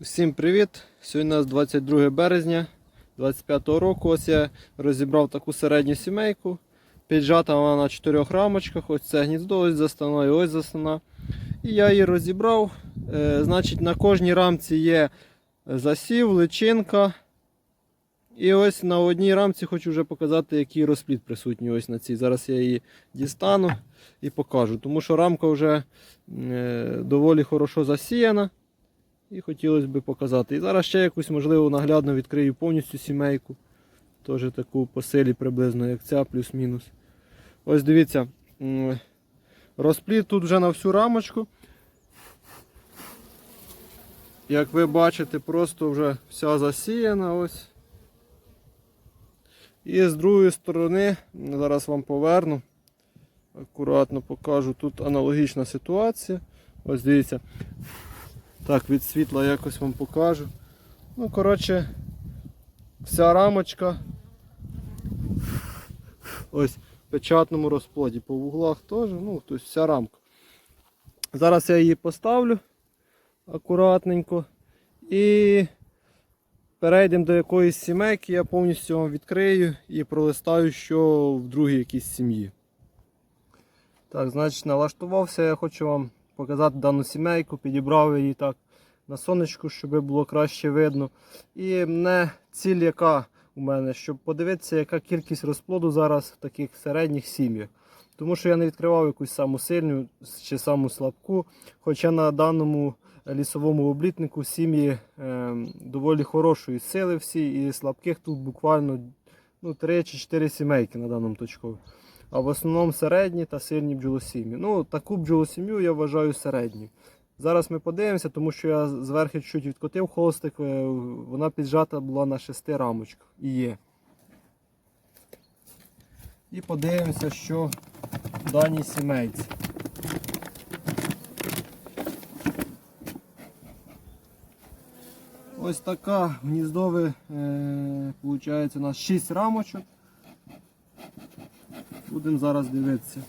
Всім привіт! Сьогодні у нас 22 березня 25 року. Ось я розібрав таку середню сімейку. Піджата вона на чотирьох рамочках. Ось це гніздо, ось застана і ось застана. І я її розібрав. Е, значить, на кожній рамці є засів, личинка. І ось на одній рамці хочу вже показати, який розплід присутній ось на цій. Зараз я її дістану і покажу. Тому що рамка вже е, доволі хорошо засіяна. І хотілося б показати. І зараз ще якусь, можливо, наглядно відкрию повністю сімейку. Теж таку по силі приблизно, як ця, плюс-мінус. Ось дивіться, м, розплід тут вже на всю рамочку. Як ви бачите, просто вже вся засіяна. ось. І з другої сторони, зараз вам поверну. Акуратно покажу. Тут аналогічна ситуація. Ось дивіться. Так, від світла якось вам покажу. Ну, коротше, вся рамочка. Ось в печатному розплоді. По вуглах теж, ну, тобто вся рамка. Зараз я її поставлю акуратненько. І перейдемо до якоїсь сімейки, я повністю вам відкрию і пролистаю, що в другій якійсь сім'ї. Так, значить, налаштувався, я хочу вам показати дану сімейку, підібрав її так на сонечку, щоб було краще видно. І не ціль, яка у мене, щоб подивитися, яка кількість розплоду зараз в таких середніх сім'ях. Тому що я не відкривав якусь саму сильну чи саму слабку. Хоча на даному лісовому облітнику сім'ї е, доволі хорошої сили всі, і слабких тут буквально ну, 3 чи 4 сімейки на даному точкові. А в основному середні та сильні бджолосім'ї. Ну, таку бджолосім'ю я вважаю середньою. Зараз ми подивимося, тому що я зверху чуть відкотив холстик, е, вона піджата була на шести рамочках і є. І подивимося, що в даній сімейці. Ось така гніздове, е, виходить, у нас 6 рамочок. Будемо зараз дивитися.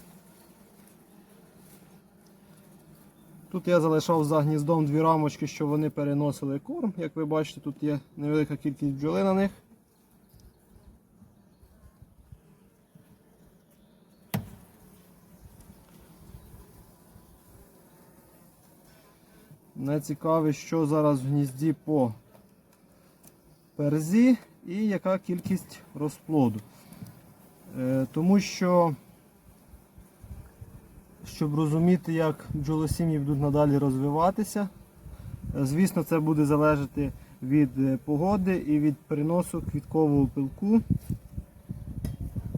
Тут я залишав за гніздом дві рамочки, щоб вони переносили корм. Як ви бачите, тут є невелика кількість бджоли на них. Мене що зараз в гнізді по перзі і яка кількість розплоду. Е, Тому що, щоб розуміти, як бджолосім'ї будуть надалі розвиватися, е, звісно, це буде залежати від е, погоди і від переносу квіткового пилку,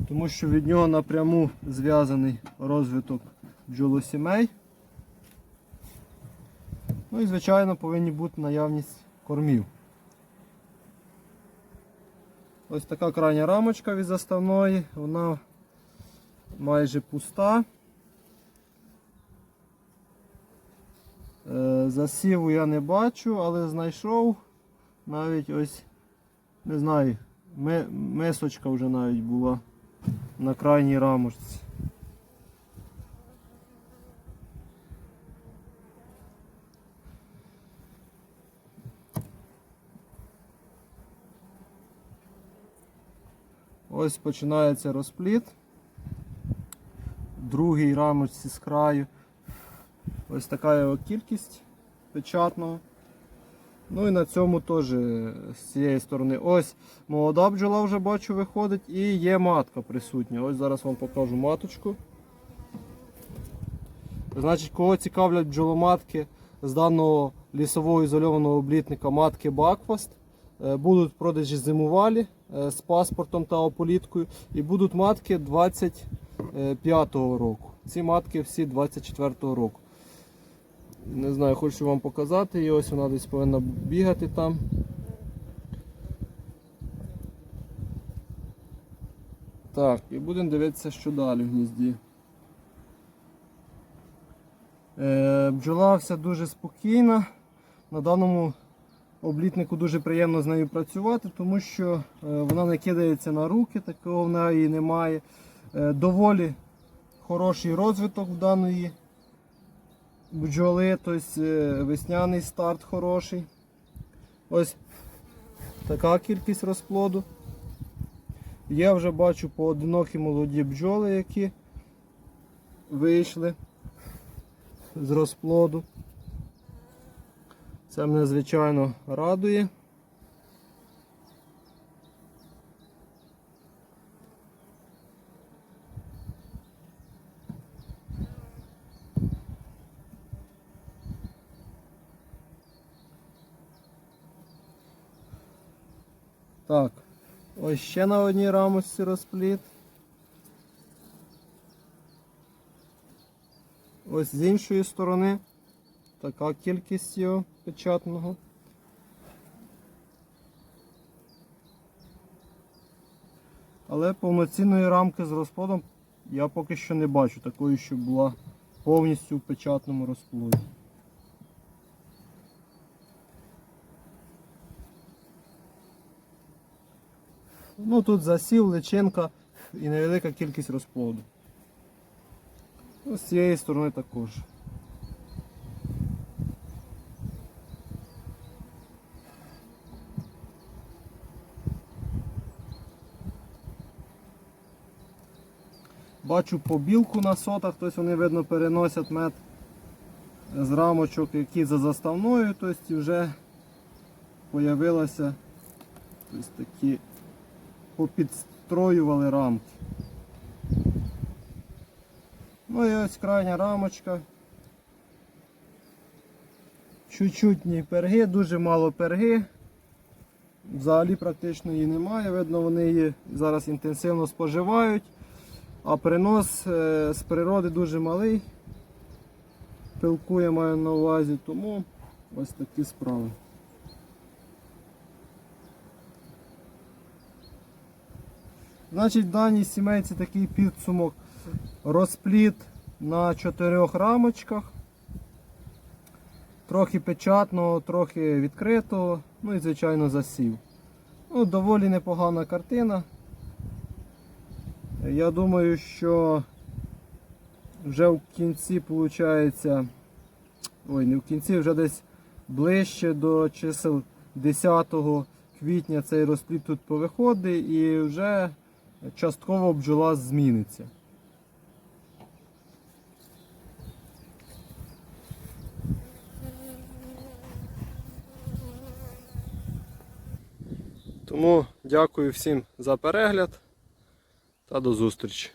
тому що від нього напряму зв'язаний розвиток бджолосімей. Ну і, звичайно, повинні бути наявність кормів. Ось така крайня рамочка від заставної, вона майже пуста. Е, Засіву я не бачу, але знайшов навіть ось, не знаю, месочка вже навіть була на крайній рамочці. Ось починається розпліт. Другий рамочці з краю. Ось така його кількість печатного. Ну і на цьому теж з цієї сторони. Ось молода бджола вже бачу виходить і є матка присутня. Ось зараз вам покажу маточку. Значить, кого цікавлять бджоломатки з даного лісового ізольованого облітника матки Бакфаст. Е, Будуть продажі зимувалі е, з паспортом та ополіткою. І будуть матки 25-го року. Ці матки всі 24-го року. Не знаю, хочу вам показати. І ось вона десь повинна бігати там. Так, і будемо дивитися, що далі в гнізді. Е, бджола вся дуже спокійна. На даному облітнику дуже приємно з нею працювати, тому що е, вона не кидається на руки, такого в неї немає. Е, доволі хороший розвиток в даної бджоли, тобто весняний старт хороший. Ось така кількість розплоду. Я вже бачу поодинокі молоді бджоли, які вийшли з розплоду. Це мене звичайно радує. Так, ось ще на одній рамочці розпліт. Ось з іншої сторони така кількість його печатного. Але повноцінної рамки з розплодом я поки що не бачу такої, щоб була повністю в печатному розплоді. Ну тут засів, личинка і невелика кількість розплоду. Ну, з цієї сторони також. Бачу побілку на сотах, тобто вони видно переносять мед з рамочок, які за заставною, тобто вже появилося тобто такі попідстроювали рамки. Ну і ось крайня рамочка. Чуть-чуть перги, дуже мало перги. Взагалі практично її немає. Видно, вони її зараз інтенсивно споживають, а принос е, з природи дуже малий. Пилку я маю на увазі, тому ось такі справи. Значить, в даній сімейці такий підсумок. Розпліт на чотирьох рамочках. Трохи печатного, трохи відкритого, ну і звичайно засів. Ну, доволі непогана картина. Я думаю, що вже в кінці виходить, ой, не в кінці, вже десь ближче до чисел 10 квітня цей розпліт тут повиходить і вже частково бджола зміниться. Тому дякую всім за перегляд та до зустрічі.